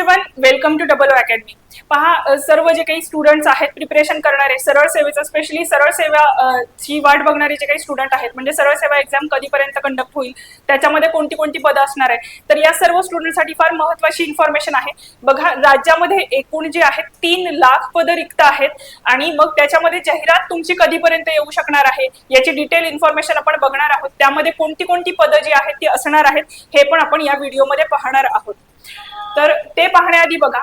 everyone, welcome to Double O Academy. पहा सर्व जे काही स्टुडंट्स आहेत प्रिपरेशन करणारे सरळ सेवेचं स्पेशली सरळ सेवा ची वाट बघणारे जे काही स्टुडंट आहेत म्हणजे सरळ सेवा एक्झाम कधीपर्यंत कंडक्ट होईल त्याच्यामध्ये कोणती कोणती पदं असणार आहे तर या सर्व स्टुडंटसाठी फार महत्वाची इन्फॉर्मेशन आहे. बघा राज्यामध्ये एकूण जे आहेत तीन लाख पदं रिक्त आहेत आणि मग त्याच्यामध्ये जाहिरात तुमची कधीपर्यंत येऊ शकणार आहे याची डिटेल इन्फॉर्मेशन आपण बघणार आहोत. त्यामध्ये कोणती कोणती पदं जी आहेत ती असणार आहेत हे पण आपण या व्हिडिओमध्ये पाहणार आहोत. तर ते पाहण्याआधी बघा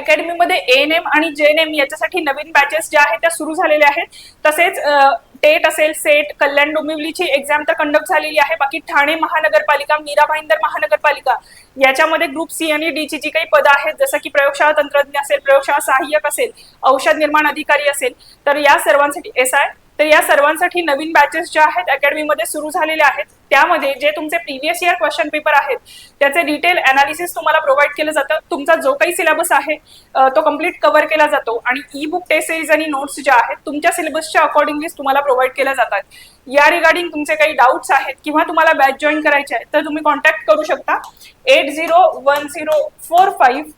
अकॅडमीमध्ये एन एम आणि जे एन एम याच्यासाठी नवीन बॅचेस ज्या आहेत त्या सुरू झालेल्या आहेत. तसेच टेट असेल सेट कल्याण डोंबिवलीची एक्झाम तर कंडक्ट झालेली आहे. बाकी ठाणे महानगरपालिका मीरा भाईंदर महानगरपालिका याच्यामध्ये ग्रुप सी आणि डी ची जी काही पदं आहेत जसं की प्रयोगशाळा तंत्रज्ञ असेल प्रयोगशाळा सहाय्यक असेल औषध निर्माण अधिकारी असेल तर या सर्वांसाठी एस आय तर या सर्वांसाठी नवीन बॅचेस ज्या आहेत अकॅडमीमध्ये सुरू झालेल्या आहेत. त्यामध्ये जे तुमचे प्रिव्हियस इयर क्वेश्चन पेपर आहेत त्याचे डिटेल अनालिसिस तुम्हाला प्रोव्हाइड केलं जातं. तुमचा जो काही सिलेबस आहे तो कंप्लीट कव्हर केला जातो. आणि ई बुक टेस्ट सिरीज आणि नोट्स ज्या आहेत तुमच्या सिलेबसच्या अकॉर्डिंगलीच तुम्हाला प्रोव्हाइड केल्या जातात. या रिगार्डिंग तुमचे काही डाऊट्स आहेत किंवा तुम्हाला बॅच जॉईन करायचे आहे तर तुम्ही कॉन्टॅक्ट करू शकता. Eight zero one zero four five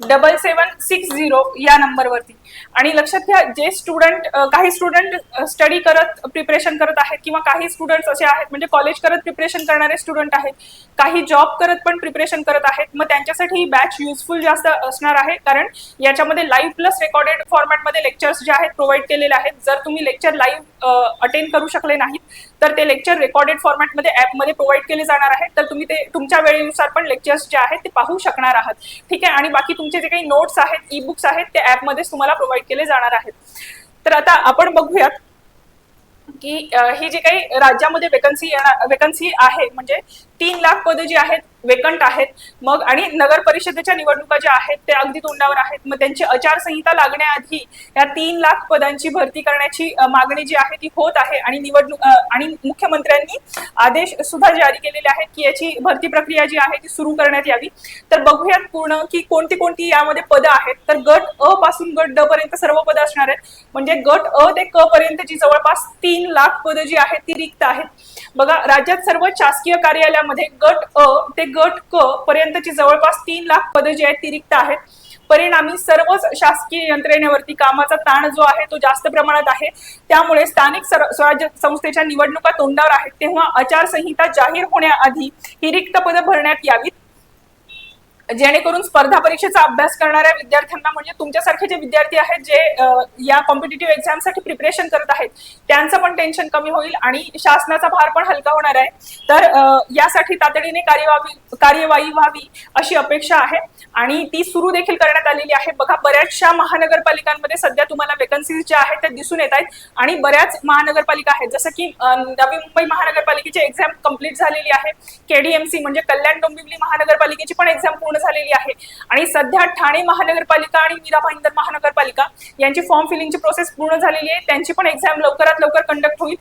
double seven six zero या नंबरवरती आणि लक्षात घ्या जे स्टुडंट काही स्टुडंट स्टडी करत प्रिपरेशन करत आहेत किंवा काही स्टुडंट्स असे आहेत म्हणजे कॉलेज करत प्रिपरेशन करणारे स्टुडंट आहेत काही जॉब करत पण प्रिपरेशन करत आहेत मग त्यांच्यासाठी ही बॅच युजफुल जास्त असणार आहे. कारण याच्यामध्ये लाईव्ह प्लस रेकॉर्डेड फॉर्मॅटमध्ये लेक्चर्स जे आहेत प्रोव्हाइड केलेले आहेत. जर तुम्ही लेक्चर लाईव्ह अटेंड करू शकले नाहीत तर ते लेक्चर रेकॉर्डेड फॉर्मॅटमध्ये ॲपमध्ये प्रोव्हाइड केले जाणार आहेत. तर तुम्ही ते तुमच्या वेळेनुसार पण लेक्चर्स जे आहेत ते पाहू शकणार आहात. ठीक आहे? आणि बाकी तुमचे जे काही नोट्स आहेत ई बुक्स आहेत ते ॲपमध्येच तुम्हाला प्रोव्हाइड केले जाणार आहेत. तर आता आपण बघूयात की ही जी काही राज्यामध्ये वेकन्सी येणार वेकन्सी आहे म्हणजे तीन लाख पदं जी आहेत वेकंट आहेत. मग आणि नगर परिषदेच्या निवडणुका ज्या आहेत त्या अगदी तोंडावर आहेत. मग त्यांची आचारसंहिता लागण्याआधी या तीन लाख पदांची भरती करण्याची मागणी जी आहे ती होत आहे. आणि निवडणूक आणि मुख्यमंत्र्यांनी आदेश सुद्धा जारी केलेले आहेत की याची भरती प्रक्रिया जी आहे ती सुरू करण्यात यावी. तर बघूयात पूर्ण की कोणती कोणती यामध्ये पदं आहेत. तर गट अ पासून गट ड पर्यंत सर्व पदं असणार आहेत. म्हणजे गट अ ते क पर्यंतची जवळपास तीन लाख पदं जी आहेत ती रिक्त आहेत. बघा राज्यात सर्व शासकीय कार्यालयामध्ये गट अ ते गट क पर्यंतची जवळपास तीन लाख पदं जी आहेत ती रिक्त आहेत. परिणामी सर्वच शासकीय यंत्रणेवरती कामाचा ताण जो आहे तो जास्त प्रमाणात आहे. त्यामुळे स्थानिक स्वराज्य संस्थेच्या निवडणुका तोंडावर आहेत. तेव्हा आचारसंहिता जाहीर होण्याआधी ही रिक्त पदं भरण्यात यावीत. जेणेकरून स्पर्धा परीक्षेचा अभ्यास करणाऱ्या विद्यार्थ्यांना म्हणजे तुमच्यासारखे जे विद्यार्थी आहेत जे या कॉम्पिटेटिव्ह एक्झामसाठी प्रिपरेशन करत आहेत त्यांचं पण टेन्शन कमी होईल आणि शासनाचा भार पण हलका होणार आहे. तर यासाठी तातडीने कार्यवाही कार्यवाही व्हावी अशी अपेक्षा आहे आणि ती सुरू देखील करण्यात आलेली आहे. बघा बऱ्याचशा महानगरपालिकांमध्ये सध्या तुम्हाला वेकन्सीज ज्या आहेत त्या दिसून येत आहेत आणि बऱ्याच महानगरपालिका आहेत. जसं की नवी मुंबई महानगरपालिकेची एक्झाम कंप्लीट झालेली आहे. केडीएमसी म्हणजे कल्याण डोंबिवली महानगरपालिकेची पण एक्झाम पूर्ण झालेली आहे. आणि सध्या ठाणे महानगरपालिका आणि मीरा भाईंदर महानगरपालिका यांची फॉर्म फिलिंगची प्रोसेस पूर्ण झालेली आहे. त्यांची पण एक्झाम लवकरात लवकर कंडक्ट होईल.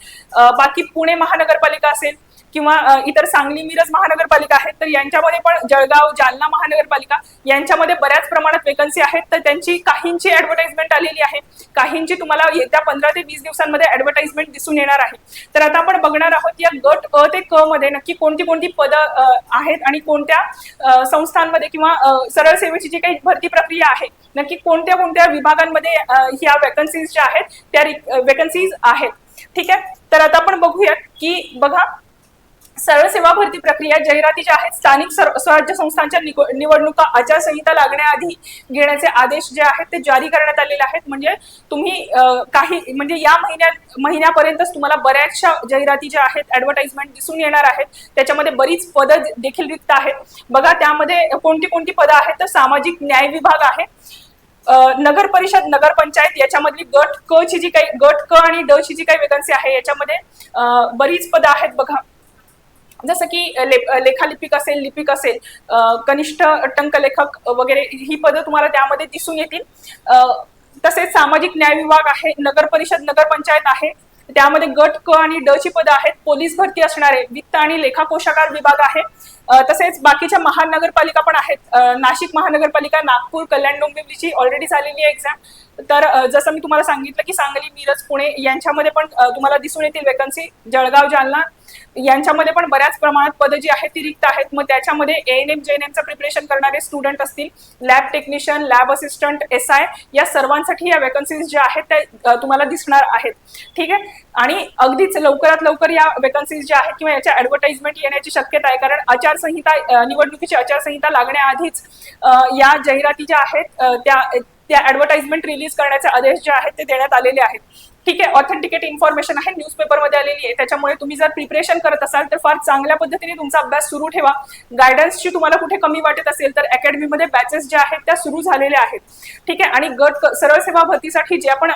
बाकी पुणे महानगरपालिका असेल किंवा इतर सांगली मिरज महानगरपालिका आहेत तर यांच्यामध्ये पण जळगाव जालना महानगरपालिका यांच्यामध्ये बऱ्याच प्रमाणात वेकन्सी आहेत. तर त्यांची काहींची ऍडव्हर्टाइजमेंट आलेली आहे. काहींची तुम्हाला येत्या पंधरा ते वीस दिवसांमध्ये ऍडव्हर्टाइजमेंट दिसून येणार आहे. तर आता आपण बघणार आहोत या गट अ ते क मध्ये नक्की कोणती कोणती पदं आहेत आणि कोणत्या संस्थांमध्ये किंवा सरळ सेवेची जी काही भरती प्रक्रिया आहे नक्की कोणत्या कोणत्या विभागांमध्ये ह्या वेकन्सीज ज्या आहेत त्या वेकन्सीज आहेत. ठीक आहे? तर आता आपण बघूयात की बघा सरळ सेवा भरती प्रक्रिया जाहिराती ज्या आहेत स्थानिक स्वराज्य संस्थांच्या निवडणुका आचारसंहिता लागण्याआधी घेण्याचे आदेश जे आहेत ते जारी करण्यात आलेले आहेत. म्हणजे तुम्ही काही म्हणजे या महिन्या महिन्यापर्यंतच तुम्हाला बऱ्याचशा जाहिराती ज्या आहेत ऍडव्हर्टाइजमेंट दिसून येणार आहेत. त्याच्यामध्ये बरीच पदं देखील रिक्त आहेत. बघा त्यामध्ये कोणती कोणती पदं आहेत तर सामाजिक न्याय विभाग आहे. नगर परिषद नगर पंचायत याच्यामधली गट क ची जी काही गट क आणि ड ची जी काही वेकन्सी आहे याच्यामध्ये बरीच पदं आहेत. बघा जसं की ले- लेखालिपिक असेल लिपिक असेल कनिष्ठ टंकलेखक वगैरे ही पदं तुम्हाला त्यामध्ये दिसून येतील. तसेच सामाजिक न्याय विभाग आहे नगर परिषद नगरपंचायत आहे. त्यामध्ये गट क आणि ड ची पदं आहेत. पोलीस भरती असणारे वित्त आणि लेखा कोशागार विभाग आहे. तसेच बाकीच्या महानगरपालिका पण आहेत. नाशिक महानगरपालिका नागपूर कल्याण डोंबिवलीची ऑलरेडी झालेली आहे एक्झाम तर जसं मी तुम्हाला सांगितलं की सांगली मिरज पुणे यांच्यामध्ये पण तुम्हाला दिसून येतील वेकन्सी जळगाव जालना यांच्यामध्ये पण बऱ्याच प्रमाणात पदं जी आहेत ती रिक्त आहेत. मग त्याच्यामध्ये एन एम जे एन एमचं प्रिपरेशन करणारे स्टुडंट असतील. Lab technician lab assistant S I या सर्वांसाठी या वेकन्सीज ज्या आहेत त्या तुम्हाला दिसणार आहेत. ठीक आहे? आणि अगदीच लवकरात लवकर या वेकन्सीज ज्या आहेत किंवा याच्या ऍडव्हर्टाइजमेंट येण्याची शक्यता आहे. कारण आचारसंहिता निवडणुकीची आचारसंहिता लागण्याआधीच या जाहिराती ज्या आहेत त्या त्या ऍडव्हर्टाइजमेंट रिलीज करण्याचे आदेश जे आहेत ते देण्यात आलेले आहेत. ठीक आहे ऑथेंटिकेट इन्फॉर्मेशन आहे न्यूजपेपरमध्ये आलेली आहे. त्याच्यामुळे तुम्ही जर प्रिपरेशन करत असाल तर फार चांगल्या पद्धतीने तुमचा अभ्यास सुरू ठेवा. गायडन्सची तुम्हाला कुठे कमी वाटत असेल तर अकॅडमीमध्ये बॅचेस ज्या आहेत त्या सुरू झालेल्या आहेत. ठीक आहे आणि गट सरळ सेवा भरतीसाठी जे पण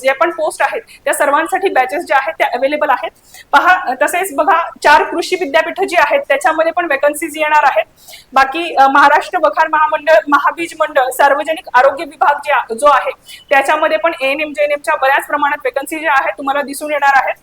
जे पण पोस्ट आहेत त्या सर्वांसाठी बॅचेस ज्या आहेत त्या अवेलेबल आहेत. पहा तसेच बघा चार कृषी विद्यापीठ जी आहेत त्याच्यामध्ये पण वेकन्सीज येणार आहेत. बाकी महाराष्ट्र वखार महामंडळ महाबीज मंडळ सार्वजनिक आरोग्य विभाग जे जो आहे त्याच्यामध्ये पण एन एम जे एन एमच्या बऱ्याच प्रमाणात वेकन्सी ज्या आहेत तुम्हाला दिसून येणार आहेत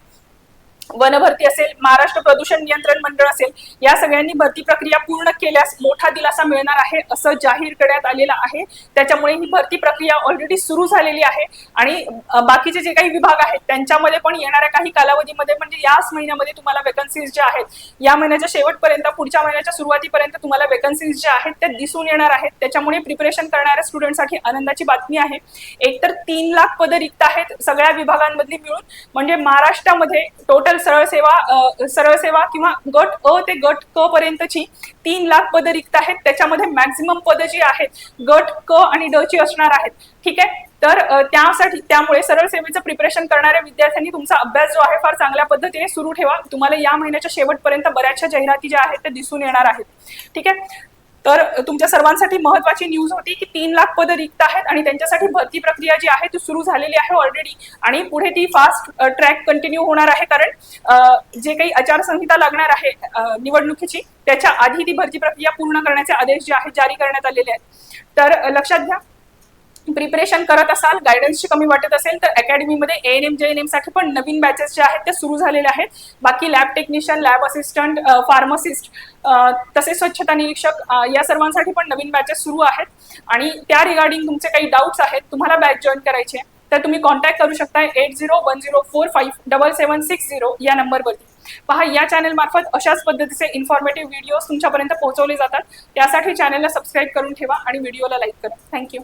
वनभरती असेल महाराष्ट्र प्रदूषण नियंत्रण मंडळ असेल या सगळ्यांनी भरती प्रक्रिया पूर्ण केल्यास मोठा दिलासा मिळणार आहे असं जाहीर करण्यात आलेलं आहे. त्याच्यामुळे ही भरती प्रक्रिया ऑलरेडी सुरू झालेली आहे. आणि बाकीचे जे काही विभाग आहेत त्यांच्यामध्ये पण येणाऱ्या काही कालावधीमध्ये म्हणजे याच महिन्यामध्ये तुम्हाला वेकन्सीज ज्या आहेत या महिन्याच्या शेवटपर्यंत पुढच्या महिन्याच्या सुरुवातीपर्यंत तुम्हाला वेकन्सीज ज्या आहेत त्या दिसून येणार आहेत. त्याच्यामुळे प्रिपरेशन करणाऱ्या स्टुडंटसाठी आनंदाची बातमी आहे. एकतर तीन लाख पदं रिक्त आहेत सगळ्या विभागांमधली मिळून. म्हणजे महाराष्ट्रामध्ये टोटल सरळ सेवा सरळ सेवा किंवा गट अ ते गट क पर्यंतची तीन लाख पदं रिक्त आहेत. त्याच्यामध्ये मॅक्झिमम पदं जी आहेत गट क आणि ड ची असणार आहेत. ठीक आहे? तर त्यासाठी त्यामुळे सरळ सेवेचं प्रिपरेशन करणाऱ्या विद्यार्थ्यांनी तुमचा अभ्यास जो आहे फार चांगल्या पद्धतीने सुरू ठेवा. तुम्हाला या महिन्याच्या शेवटपर्यंत बऱ्याचशा जाहिराती ज्या आहेत त्या दिसून येणार आहेत. ठीक आहे? तर तुमच्या सर्वांसाठी महत्वाची न्यूज होती की तीन लाख पदं रिक्त आहेत आणि त्यांच्यासाठी भरती प्रक्रिया जी आहे ती सुरू झालेली आहे ऑलरेडी आणि पुढे ती फास्ट ट्रॅक कंटिन्यू होणार आहे कारण जे काही आचारसंहिता लागणार आहे निवडणुकीची त्याच्या आधी ती भरती प्रक्रिया पूर्ण करण्याचे आदेश जे आहेत जारी करण्यात आलेले आहेत. तर लक्षात घ्या प्रिपरेशन करत असाल गायडन्सची कमी वाटत असेल तर अकॅडमीमध्ये A N M J N एमसाठी पण नवीन बॅचेस जे आहेत ते सुरू झालेले आहेत. बाकी lab technician lab assistant pharmacist तसेच स्वच्छता निरीक्षक या सर्वांसाठी पण नवीन बॅचेस सुरू आहेत. आणि त्या रिगार्डिंग तुमचे काही डाऊट्स आहेत तुम्हाला बॅच जॉईन करायचे तर तुम्ही कॉन्टॅक्ट करू शकता eight zero one zero four five double seven six zero या नंबरवरती. पहा या चॅनल मार्फत अशाच पद्धतीचे इन्फॉर्मेटिव्ह व्हिडिओज तुमच्यापर्यंत पोहोचवले जातात. त्यासाठी चॅनलला सबस्क्राईब करून ठेवा आणि व्हिडिओला लाईक करा. थँक्यू